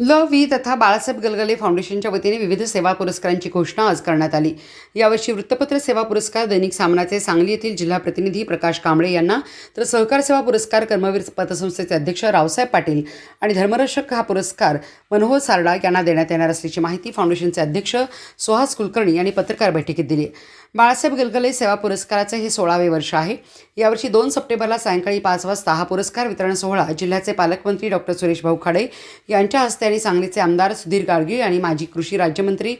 ल व्ही तथा बाळासाहेब गलगले फाउंडेशनच्या वतीने विविध सेवा पुरस्कारांची घोषणा आज करण्यात आली. यावर्षी वृत्तपत्र सेवा पुरस्कार दैनिक सामनाचे सांगली येथील जिल्हा प्रतिनिधी प्रकाश कांबळे यांना तर सहकार सेवा पुरस्कार कर्मवीर पतसंस्थेचे अध्यक्ष रावसाहेब पाटील आणि धर्मरक्षक हा पुरस्कार मनोहर सारडा यांना देण्यात येणार असल्याची माहिती फाउंडेशनचे अध्यक्ष सुहास कुलकर्णी यांनी पत्रकार बैठकीत दिली. बाळासाहेब गलगले सेवा पुरस्काराचे हे सोळावे वर्ष आहे. यावर्षी दोन सप्टेंबरला सायंकाळी पाच वाजता हा पुरस्कार वितरण सोहळा जिल्ह्याचे पालकमंत्री डॉक्टर सुरेश भाऊ खाडे यांच्या हस्ते आणि सांगलीचे आमदार सुधीर गाडगीळ आणि माजी कृषी राज्यमंत्री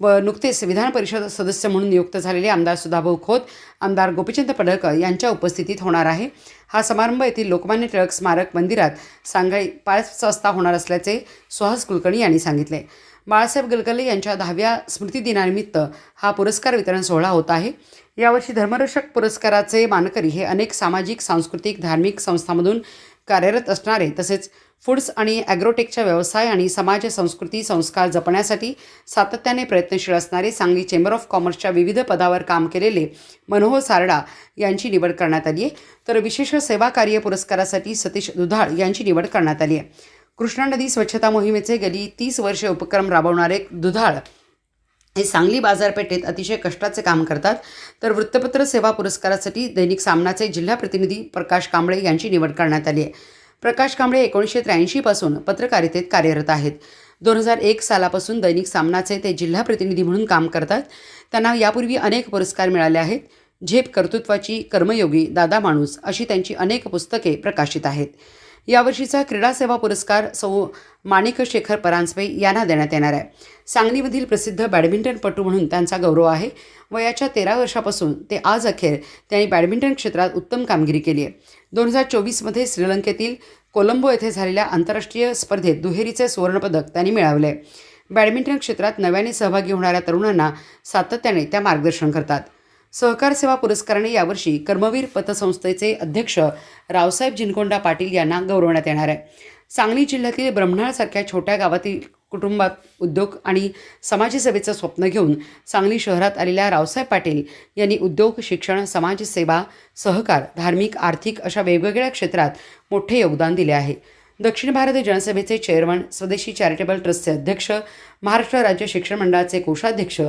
व नुकतेच विधान परिषद सदस्य म्हणून नियुक्त झालेले आमदार सुधाभाऊ खोत आमदार गोपीचंद पडळकर यांच्या उपस्थितीत होणार आहे. हा समारंभ येथील लोकमान्य टिळक स्मारक मंदिरात सांगाळी पाच वाजता होणार असल्याचे सुहास कुलकर्णी यांनी सांगितले. बाळासाहेब गलगले यांच्या दहाव्या स्मृतिदिनानिमित्त हा पुरस्कार वितरण सोहळा होत आहे. यावर्षी धर्मरक्षक पुरस्काराचे मानकरी हे अनेक सामाजिक सांस्कृतिक धार्मिक संस्थांमधून कार्यरत असणारे तसेच फूड्स आणि ॲग्रोटेकच्या व्यवसाय आणि समाज संस्कृती संस्कार जपण्यासाठी सातत्याने प्रयत्नशील असणारे सांगली चेंबर ऑफ कॉमर्सच्या विविध पदावर काम केलेले मनोहर सारडा यांची निवड करण्यात आली आहे. तर विशेष सेवा कार्य पुरस्कारासाठी सतीश दुधाळ यांची निवड करण्यात आली आहे. कृष्णा नदी स्वच्छता मोहिमेचे गेली तीस वर्षे उपक्रम राबवणारे दुधाळ हे सांगली बाजारपेठेत अतिशय कष्टाचे काम करतात. तर वृत्तपत्र सेवा पुरस्कारासाठी दैनिक सामनाचे जिल्हा प्रतिनिधी प्रकाश कांबळे यांची निवड करण्यात आली आहे. प्रकाश कांबळे एकोणीसशे त्र्याऐंशीपासून पत्रकारितेत कार्यरत आहेत. दोन हजार एक सालापासून दैनिक सामनाचे ते जिल्हा प्रतिनिधी म्हणून काम करतात. त्यांना यापूर्वी अनेक पुरस्कार मिळाले आहेत. झेप कर्तृत्वाची कर्मयोगी दादा माणूस अशी त्यांची अनेक पुस्तके प्रकाशित आहेत. यावर्षीचा क्रीडा सेवा पुरस्कार सौ माणिक शेखर परांजपे यांना देण्यात येणार आहे. सांगलीमधील प्रसिद्ध बॅडमिंटनपटू म्हणून त्यांचा गौरव आहे वयाच्या तेरा वर्षापासून ते आज अखेर त्यांनी बॅडमिंटन क्षेत्रात उत्तम कामगिरी केली आहे. दोन हजार चोवीसमध्ये श्रीलंकेतील कोलंबो येथे झालेल्या आंतरराष्ट्रीय स्पर्धेत दुहेरीचे सुवर्णपदक त्यांनी मिळवले आहे. बॅडमिंटन क्षेत्रात नव्याने सहभागी होणाऱ्या तरुणांना सातत्याने त्या मार्गदर्शन करतात. सहकार सेवा पुरस्काराने यावर्षी कर्मवीर पतसंस्थेचे अध्यक्ष रावसाहेब जिनकोंडा पाटील यांना गौरवण्यात येणार आहे. सांगली जिल्ह्यातील ब्रह्मणाळसारख्या छोट्या गावातील कुटुंबात उद्योग आणि समाजसेवेचं स्वप्न घेऊन सांगली शहरात आलेल्या रावसाहेब पाटील यांनी उद्योग शिक्षण समाजसेवा सहकार धार्मिक आर्थिक अशा वेगवेगळ्या क्षेत्रात मोठे योगदान दिले आहे. दक्षिण भारत जनसभेचे चेअरमन स्वदेशी चॅरिटेबल ट्रस्टचे अध्यक्ष महाराष्ट्र राज्य शिक्षण मंडळाचे कोषाध्यक्ष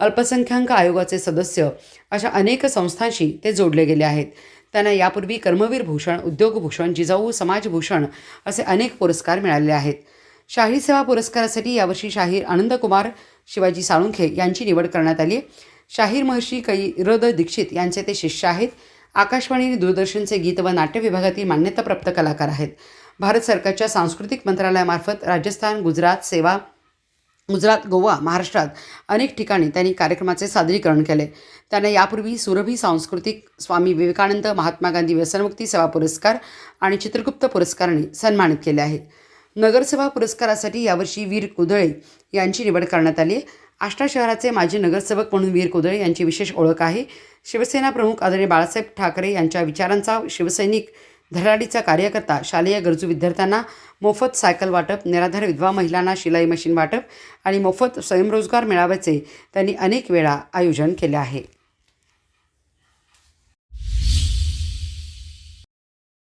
अल्पसंख्याक आयोगाचे सदस्य अशा अनेक संस्थांशी ते जोडले गेले आहेत. त्यांना यापूर्वी कर्मवीर भूषण उद्योगभूषण जिजाऊ समाजभूषण असे अनेक पुरस्कार मिळालेले आहेत. शाही सेवा पुरस्कारासाठी यावर्षी शाहीर आनंदकुमार शिवाजी साळुंखे यांची निवड करण्यात आली शाहीर महर्षी कैरद दीक्षित यांचे ते शिष्य आहेत. आकाशवाणी आणि दूरदर्शनचे गीत व नाट्य विभागातील मान्यताप्राप्त कलाकार आहेत. भारत सरकारच्या सांस्कृतिक मंत्रालयामार्फत राजस्थान गुजरात सेवा गुजरात गोवा महाराष्ट्रात अनेक ठिकाणी त्यांनी कार्यक्रमाचे सादरीकरण केले. त्यांना यापूर्वी सुरभी सांस्कृतिक स्वामी विवेकानंद महात्मा गांधी व्यसनमुक्ती सेवा पुरस्कार आणि चित्रगुप्त पुरस्काराने सन्मानित केले आहेत. नगरसेवा पुरस्कारासाठी यावर्षी वीर कुदळे यांची निवड करण्यात आली आहे. आष्टा शहराचे माजी नगरसेवक म्हणून वीर कुदळे यांची विशेष ओळख आहे. शिवसेना प्रमुख आदरणीय बाळासाहेब ठाकरे यांच्या विचारांचा शिवसैनिक धडाडीचा कार्यकर्ता शालेय गरजू विद्यार्थ्यांना मोफत सायकल वाटप निराधार विधवा महिलांना शिलाई मशीन वाटप आणि मोफत स्वयंरोजगार मेळाव्याचे त्यांनी अनेक वेळा आयोजन केले आहे.